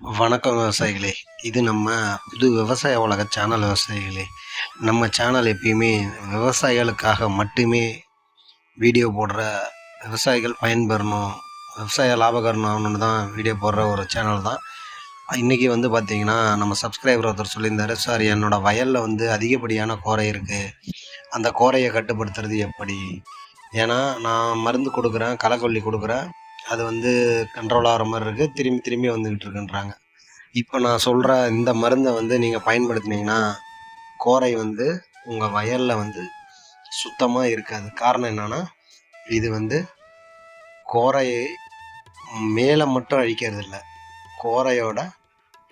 வணக்கம் விவசாயிகளே. இது நம்ம புது விவசாய உலக சேனல் விவசாயிகளே. நம்ம சேனல் எப்பயுமே விவசாயிகளுக்காக மட்டுமே வீடியோ போடுற விவசாயிகள் பயன்பெறணும் விவசாய லாபகரணம் ஆகணும்னு தான் வீடியோ போடுற ஒரு சேனல் தான். இன்றைக்கி வந்து பார்த்திங்கன்னா நம்ம சப்ஸ்கிரைபர் ஒருத்தர் சொல்லியிருந்தாரு சார் என்னோடய வயலில் வந்து அதிகப்படியான கோரை இருக்குது அந்த கோரையை கட்டுப்படுத்துறது எப்படி? ஏன்னா நான் மருந்து கொடுக்குறேன் களைக்கொல்லி கொடுக்குறேன். அது வந்து கண்ட்ரோல் ஆகிற மாதிரி இருக்குது திரும்பி திரும்பி வந்துக்கிட்டு இருக்குன்றாங்க. இப்போ நான் சொல்கிற இந்த மருந்தை வந்து நீங்கள் பயன்படுத்தினீங்கன்னா கோரை வந்து உங்கள் வயலில் வந்து சுத்தமாக இருக்காது. காரணம் என்னென்னா இது வந்து கோரையை மேலே மட்டும் அழிக்கிறது இல்லை. கோரையோட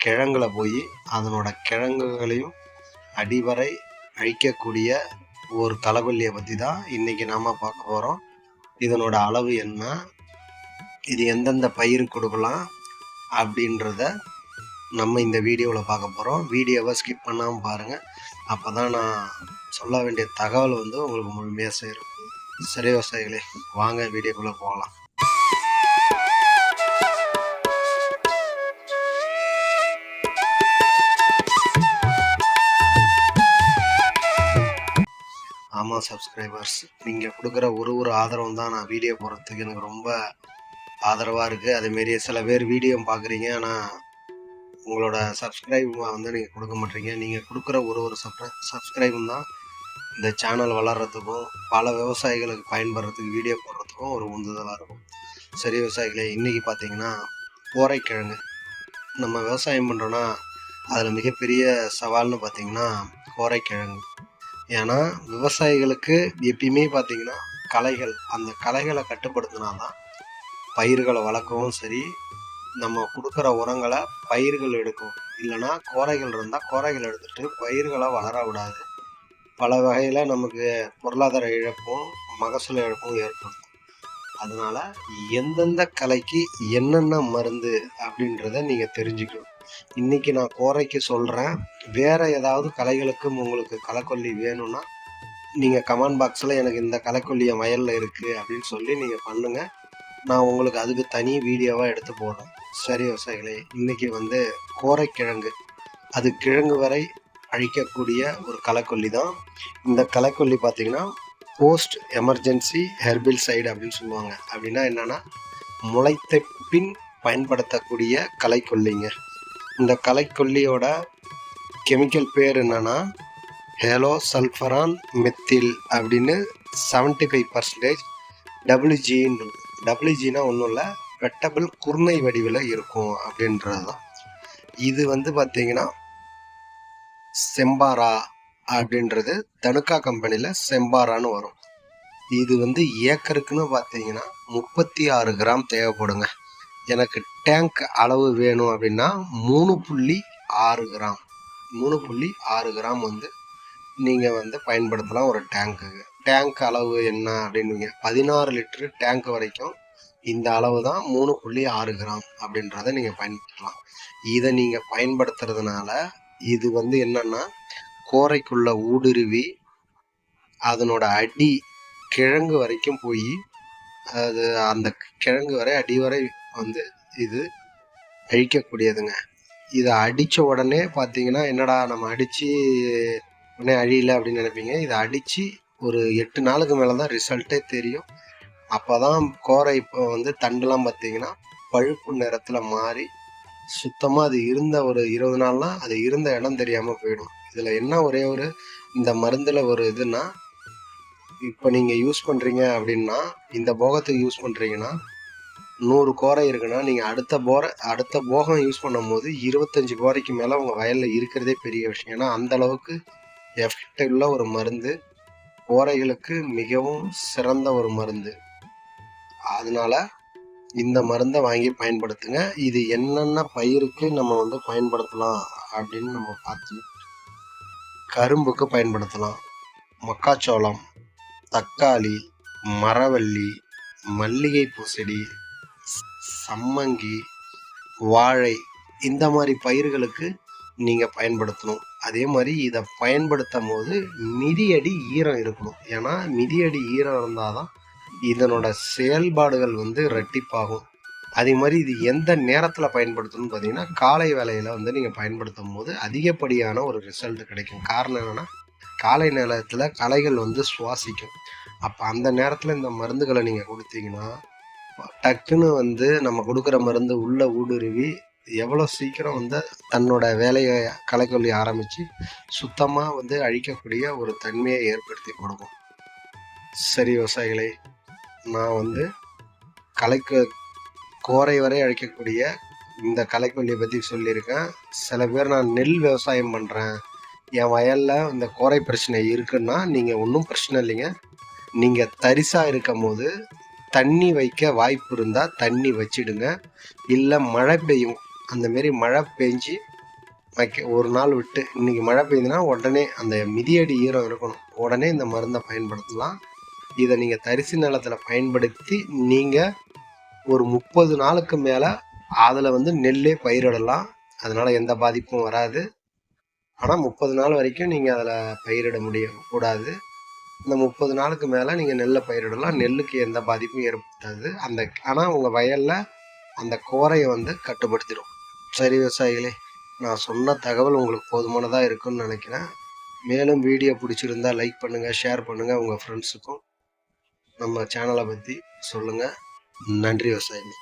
கிழங்குல போய் அதனோட கிழங்குகளையும் அடிவரை அழிக்கக்கூடிய ஒரு தலைவலியை பற்றி தான் இன்றைக்கி நாம் பார்க்க போகிறோம் இதனோட அளவு என்ன? இது எந்தெந்த பயிருக்கு கொடுக்கலாம் அப்படின்றத நம்ம இந்த வீடியோவில் பார்க்க போகிறோம். வீடியோவை ஸ்கிப் பண்ணாமல் பாருங்கள் அப்போ தான் நான் சொல்ல வேண்டிய தகவல் வந்து உங்களுக்கு முழுமையாக சேரும். சரி விவசாயிகளே வாங்க வீடியோக்குள்ளே போகலாம். ஆமாம் சப்ஸ்கிரைபர்ஸ் நீங்கள் கொடுக்குற ஒரு ஒரு ஆதரவும் தான் நான் வீடியோ போடுறதுக்கு எனக்கு ரொம்ப ஆதரவாக இருக்குது அதேமாரி சில பேர் வீடியோ பார்க்குறீங்க ஆனால் உங்களோட சப்ஸ்கிரைப் வந்து நீங்கள் கொடுக்க மாட்டீங்க. நீங்கள் கொடுக்குற ஒரு ஒரு சப்ரை சப்ஸ்கிரைபும் தான் இந்த சேனல் வளர்கிறதுக்கும் பல விவசாயிகளுக்கு பயன்படுறதுக்கு வீடியோ போடுறதுக்கும் ஒரு உந்துதலாக இருக்கும். சரி விவசாயிகளே இன்றைக்கி பார்த்தீங்கன்னா கோரைக்கிழங்கு. நம்ம விவசாயம் பண்ணுறோன்னா அதில் மிகப்பெரிய சவால்னு பார்த்தீங்கன்னா கோரைக்கிழங்கு. ஏன்னா விவசாயிகளுக்கு எப்பயுமே பார்த்திங்கன்னா கலைகள் அந்த கலைகளை கட்டுப்படுத்தினா தான் பயிர்களை வளர்க்கவும் சரி நம்ம கொடுக்குற உரங்களை பயிர்கள் எடுக்கும். இல்லைன்னா கோரைகள் இருந்தால் கோரைகள் எடுத்துட்டு பயிர்களை வளர விடாது. பல வகையில் நமக்கு பொருளாதார இழப்பும் மகசூல் இழப்பும் ஏற்படும். அதனால் எந்தெந்த கலைக்கு என்னென்ன மருந்து அப்படின்றத நீங்கள் தெரிஞ்சுக்கணும். இன்றைக்கி நான் கோரைக்கு சொல்கிறேன் வேற ஏதாவது கலைகளுக்கும் உங்களுக்கு களைக்கொல்லி வேணும்னா நீங்கள் கமெண்ட் பாக்ஸில் எனக்கு இந்த களைக்கொல்லி என் வயலில் இருக்குது அப்படின்னு சொல்லி நீங்கள் பண்ணுங்கள் நான் உங்களுக்கு அதுக்கு தனி வீடியோவாக எடுத்து போடுறேன் சரி விவசாயிகளே இன்றைக்கி வந்து கோரைக்கிழங்கு. அது கிழங்கு வரை அழிக்கக்கூடிய ஒரு களைக்கொல்லி தான். இந்த களைக்கொல்லி பார்த்திங்கன்னா போஸ்ட் எமர்ஜென்சி ஹெர்பில் சைடு அப்படின்னு சொல்லுவாங்க. அப்படின்னா என்னன்னா முளைத்த பின் பயன்படுத்தக்கூடிய களைக்கொல்லிங்க. இந்த களைக்கொல்லியோட கெமிக்கல் பேர் என்னென்னா ஹேலோ சல்ஃபரான் மெத்தில் அப்படின்னு செவன்ட்டி ஃபைவ் பர்சன்டேஜ் டபிள்யூஜின்னு டபிள்யூஜினா ஒன்றும் இல்லை வெட்டபிள் குர்ணை வடிவில் இருக்கும் அப்படின்றது தான் இது வந்து பார்த்தீங்கன்னா செம்பாரா அப்படின்றது தனுக்கா கம்பெனியில் செம்பாரான்னு வரும். இது வந்து ஏக்கருக்குன்னு பார்த்தீங்கன்னா முப்பத்தி ஆறு கிராம் தேவைப்படுங்க. எனக்கு டேங்க் அளவு வேணும் அப்படின்னா மூணு புள்ளி ஆறு கிராம். மூணு புள்ளி ஆறு கிராம் வந்து நீங்கள் வந்து பயன்படுத்தலாம் ஒரு டேங்க்குக்கு டேங்க் அளவு என்ன அப்படின்னுங்க. பதினாறு லிட்டரு டேங்க் வரைக்கும் இந்த அளவு தான் மூணு புள்ளி ஆறு கிராம் அப்படின்றத நீங்கள் பயன்படுத்தலாம். இதை நீங்கள் பயன்படுத்துறதுனால இது வந்து என்னன்னா கோரைக்குள்ள ஊடுருவி அதனோட அடி கிழங்கு வரைக்கும் போய் அது அந்த கிழங்கு வரை அடி வரை வந்து இது அழிக்கக்கூடியதுங்க. இதை அடித்த உடனே பார்த்தீங்கன்னா என்னடா நம்ம அடித்து உடனே அழியலை அப்படின்னு நினைப்பீங்க. இதை அடித்து ஒரு எட்டு நாளுக்கு மேலே தான் ரிசல்ட்டே தெரியும். அப்போ தான் கோரை இப்போ வந்து தண்டுலாம் பார்த்தீங்கன்னா பழுப்பு நிறத்தில் மாறி சுத்தமாக அது இருந்த ஒரு இருபது நாள்லாம் அது இருந்த இடம் தெரியாமல் போயிடும். இதில் என்ன ஒரே ஒரு இந்த மருந்தில் ஒரு இதுன்னா இப்போ நீங்கள் யூஸ் பண்ணுறீங்க அப்படின்னா இந்த போகத்துக்கு யூஸ் பண்ணுறீங்கன்னா நூறு கோரை இருக்குன்னா நீங்கள் அடுத்த போரை அடுத்த போகம் யூஸ் பண்ணும்போது இருபத்தஞ்சி கோரைக்கு மேலே உங்கள் வயலில் இருக்கிறதே பெரிய விஷயம். ஏன்னா அந்தளவுக்கு எஃபெக்ட் உள்ள ஒரு மருந்து கோரைகளுக்கு மிகவும் சிறந்த ஒரு மருந்து. அதனால இந்த மருந்தை வாங்கி பயன்படுத்துங்க. இது என்னென்ன பயிருக்கு நம்ம வந்து பயன்படுத்தலாம் அப்படின்னு நம்ம பார்த்து கரும்புக்கு பயன்படுத்தலாம். மக்காச்சோளம் தக்காளி மரவள்ளி மல்லிகை பூசெடி சம்மங்கி வாழை இந்த மாதிரி பயிர்களுக்கு நீங்கள் பயன்படுத்தணும். அதே மாதிரி இதை பயன்படுத்தும் போது மிதியடி ஈரம் இருக்கணும். ஏன்னா மிதியடி ஈரம் இருந்தால் தான் இதனோட செயல்பாடுகள் வந்து ரெட்டிப்பாகும் அதே மாதிரி இது எந்த நேரத்தில் பயன்படுத்தணும்னு பார்த்தீங்கன்னா காலை வேலையில் வந்து நீங்கள் பயன்படுத்தும் போது அதிகப்படியான ஒரு ரிசல்ட் கிடைக்கும். காரணம் என்னென்னா காலை நேரத்தில் களைகள் வந்து சுவாசிக்கும். அப்போ அந்த நேரத்தில் இந்த மருந்துகளை நீங்கள் கொடுத்தீங்கன்னா டக்குன்னு வந்து நம்ம கொடுக்குற மருந்து உள்ளே ஊடுருவி எவ்வளோ சீக்கிரம் வந்து தன்னோட வேலையை களைக்கொல்லி ஆரம்பித்து சுத்தமாக வந்து அழிக்கக்கூடிய ஒரு தன்மையை ஏற்படுத்தி கொடுக்கும். சரி விவசாயிகளே நான் வந்து களைக்கு கோரை வரை அழிக்கக்கூடிய இந்த களைக்கொல்லியை பற்றி சொல்லியிருக்கேன். சில பேர் நான் நெல் விவசாயம் பண்ணுறேன் என் வயலில் இந்த கோரை பிரச்சனை இருக்குன்னா நீங்கள் ஒன்றும் பிரச்சனை இல்லைங்க. நீங்கள் தரிசாக இருக்கும் போது தண்ணி வைக்க வாய்ப்பு இருந்தால் தண்ணி வச்சிடுங்க. இல்லை மழை பெய்யும் அந்தமாரி மழை பெஞ்சு வைக்க ஒரு நாள் விட்டு இன்றைக்கி மழை பெய்யுதுன்னா உடனே அந்த மிதியடி ஈரம் இருக்கணும். உடனே இந்த மருந்தை பயன்படுத்தலாம். இதை நீங்கள் தரிசு நிலத்தில் பயன்படுத்தி நீங்கள் ஒரு முப்பது நாளுக்கு மேலே அதில் வந்து நெல்லே பயிரிடலாம். அதனால் எந்த பாதிப்பும் வராது. ஆனால் முப்பது நாள் வரைக்கும் நீங்கள் அதில் பயிரிட முடிய கூடாது. இந்த முப்பது நாளுக்கு மேலே நீங்கள் நெல்லை பயிரிடலாம். நெல்லுக்கு எந்த பாதிப்பும் ஏற்படுத்தாது அந்த ஆனால் உங்கள் வயலில் அந்த கோரையை வந்து கட்டுப்படுத்திடும். சரி விவசாயிகளே நான் சொன்ன தகவல் உங்களுக்கு போதுமானதாக இருக்குன்னு நினைக்கிறேன். மேலும் வீடியோ பிடிச்சிருந்தா லைக் பண்ணுங்கள் ஷேர் பண்ணுங்கள் உங்கள் ஃப்ரெண்ட்ஸுக்கும் நம்ம சேனலை பற்றி சொல்லுங்கள் நன்றி விவசாயிகளே.